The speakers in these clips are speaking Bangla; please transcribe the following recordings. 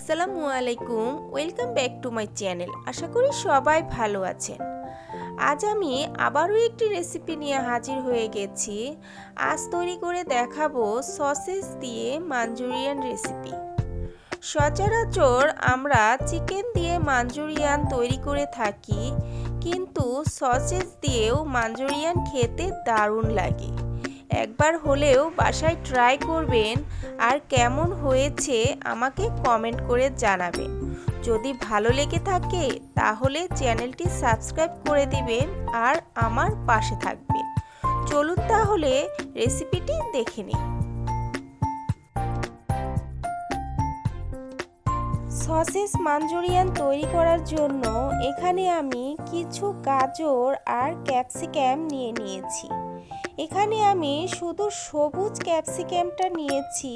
আসসালামু আলাইকুম, welcome back to my channel. আশা করি সবাই ভালো আছেন। আজ আমি আবারও একটি রেসিপি নিয়ে হাজির হয়ে গেছি। আজ তৈরি করে দেখাবো সসেস দিয়ে মাঞ্চুরিয়ান রেসিপি। সচরাচর আমরা চিকেন দিয়ে মাঞ্চুরিয়ান তৈরি করে থাকি, কিন্তু সসেস দিয়েও মাঞ্চুরিয়ান খেতে দারুণ লাগে। একবার হলেও বাসায় ট্রাই করবেন আর কেমন হয়েছে আমাকে কমেন্ট করে জানাবেন। যদি ভালো লেগে থাকে তাহলে চ্যানেলটি সাবস্ক্রাইব করে দিবেন আর আমার পাশে থাকবেন। চলুন তাহলে রেসিপিটি দেখে নিই। সসেস মাঞ্চুরিয়ান তৈরি করার জন্য এখানে আমি কিছু গাজর আর ক্যাপসিকাম নিয়ে নিয়েছি। এখানে আমি শুধু সবুজ ক্যাপসিকামটা নিয়েছি।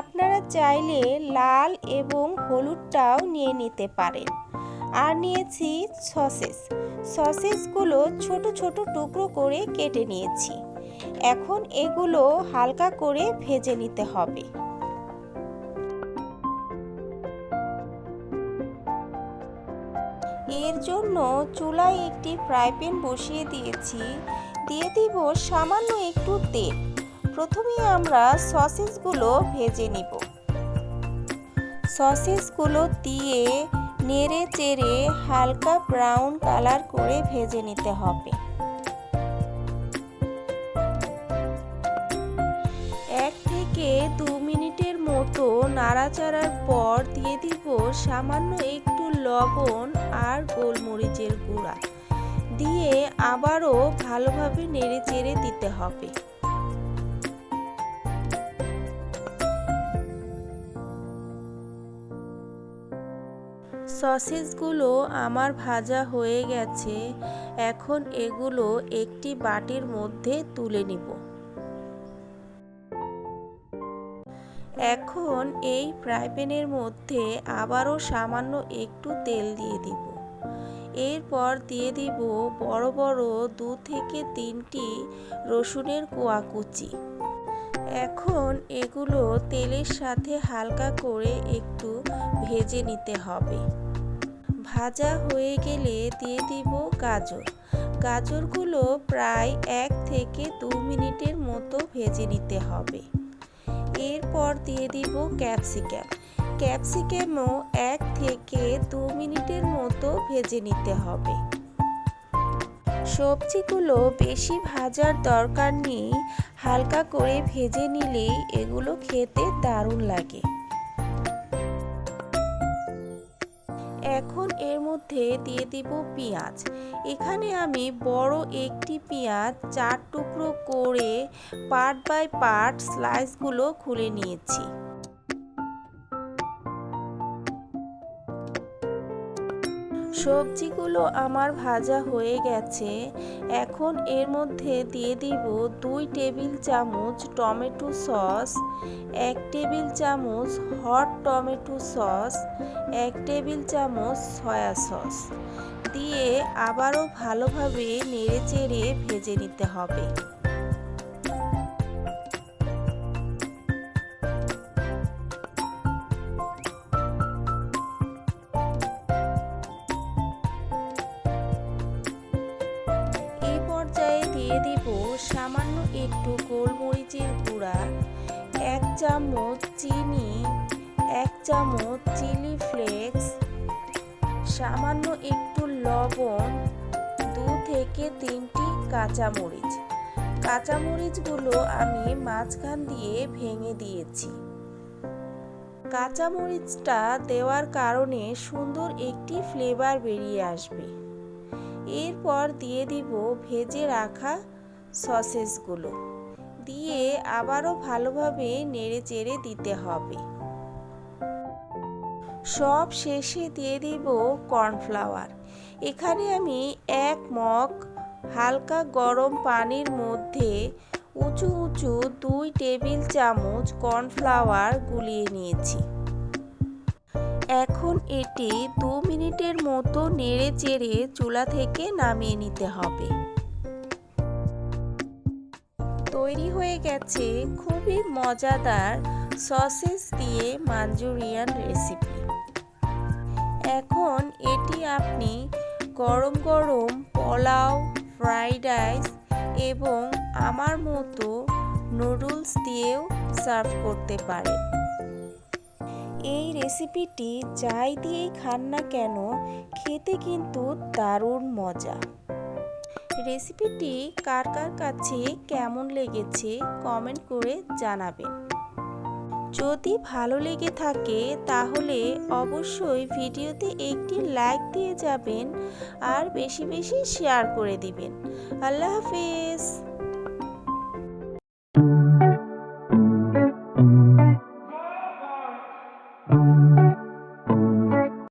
আপনারা চাইলে লাল এবং হলুদটাও নিয়ে নিতে পারেন। আর নিয়েছি সসেস। সসেসগুলো ছোট ছোট টুকরো করে কেটে নিয়েছি। এখন এগুলো হালকা করে ভেজে নিতে হবে। এর জন্য চুলায় একটি ফ্রাই প্যান বসিয়ে দিয়েছি। দিয়ে দিব সামান্য একটু তেল। প্রথমে আমরা সসেসগুলো ভেজে নিব। সসেসগুলো দিয়ে নেড়ে চেড়ে হালকা ব্রাউন কালার করে ভেজে নিতে হবে। এক থেকে দু মিনিটের মতো নাড়াচাড়ার পর দিয়ে দিব সামান্য একটু লবণ আর গোলমরিচের গুঁড়া। দিয়ে আবারও ভালোভাবে নেড়ে চেড়ে দিতে হবে। সসেসগুলো আমার ভাজা হয়ে গেছে, এখন এগুলো একটি বাটির মধ্যে তুলে নিব। এখন এই ফ্রাই প্যানের মধ্যে আবারও সামান্য একটু তেল দিয়ে দিব। এরপর দিয়ে দিব বড় বড় দু থেকে তিনটি রসুনের কোয়া কুচি। এখন এগুলো তেলের সাথে হালকা করে একটু ভেজে নিতে হবে। ভাজা হয়ে গেলে দিয়ে দিব গাজর। গাজরগুলো প্রায় এক থেকে দু মিনিটের মতো ভেজে নিতে হবে। এরপর দিয়ে দিব ক্যাপসিকাম। ক্যাপসিকামও এক থেকে দু মিনিটের মতো ভেজে নিতে হবে। সবজিগুলো বেশি ভাজার দরকার নেই, হালকা করে ভেজে নিলেই এগুলো খেতে দারুণ লাগে। এখন এর মধ্যে দিয়ে দিব পেঁয়াজ। এখানে আমি বড় একটি পেঁয়াজ চার টুকরো করে পার্ট বাই পার্ট স্লাইসগুলো খুলে নিয়েছি। সবজিগুলো আমার ভাজা হয়ে গেছে। এখন এর মধ্যে দিয়ে দিব দুই টেবিল চামচ টমেটো সস, এক টেবিল চামচ হট টমেটো সস, এক টেবিল চামচ সয়া সস। দিয়ে আবারও ভালোভাবে নেড়ে চেড়ে ভেজে নিতে হবে। দিয়ে দিব সামান্য একটু গোলমরিচের গুঁড়া, এক চামচ চিনি, এক চামচ চিলি ফ্লেক্স, সামান্য একটু লবণ, দু থেকে তিনটি কাঁচামরিচ। কাঁচামরিচগুলো আমি মাঝখান দিয়ে ভেঙে দিয়েছি। কাঁচামরিচটা দেওয়ার কারণে সুন্দর একটি ফ্লেভার বেরিয়ে আসবে। এরপর দিয়ে দিব ভেজে রাখা সসেসগুলো। দিয়ে আবারও ভালোভাবে নেড়ে চেড়ে দিতে হবে। সব শেষে দিয়ে দিব কর্নফ্লাওয়ার। এখানে আমি এক মগ হালকা গরম পানির মধ্যে উঁচু উঁচু দুই টেবিল চামচ কর্নফ্লাওয়ার গুলিয়ে নিয়েছি। এখন এটি দু মিনিটের মতো নেড়ে চেড়ে চুলা থেকে নামিয়ে নিতে হবে। তৈরি হয়ে গেছে খুবই মজাদার সসেস দিয়ে মাঞ্চুরিয়ান রেসিপি। এখন এটি আপনি গরম গরম পোলাও, ফ্রাইড রাইস এবং আমার মতো নুডলস দিয়েও সার্ভ করতে পারেন। রেসিপিটি যাই দিয়েই খান না কেন, খেতে কিন্তু দারুণ মজা। রেসিপিটি কার কার কাছে কেমন লেগেছে কমেন্ট করে জানাবেন। যদি ভালো লেগে থাকে তাহলে অবশ্যই ভিডিওতে একটি লাইক দিয়ে যাবেন আর বেশি বেশি শেয়ার করে দিবেন। আল্লাহ হাফিজ।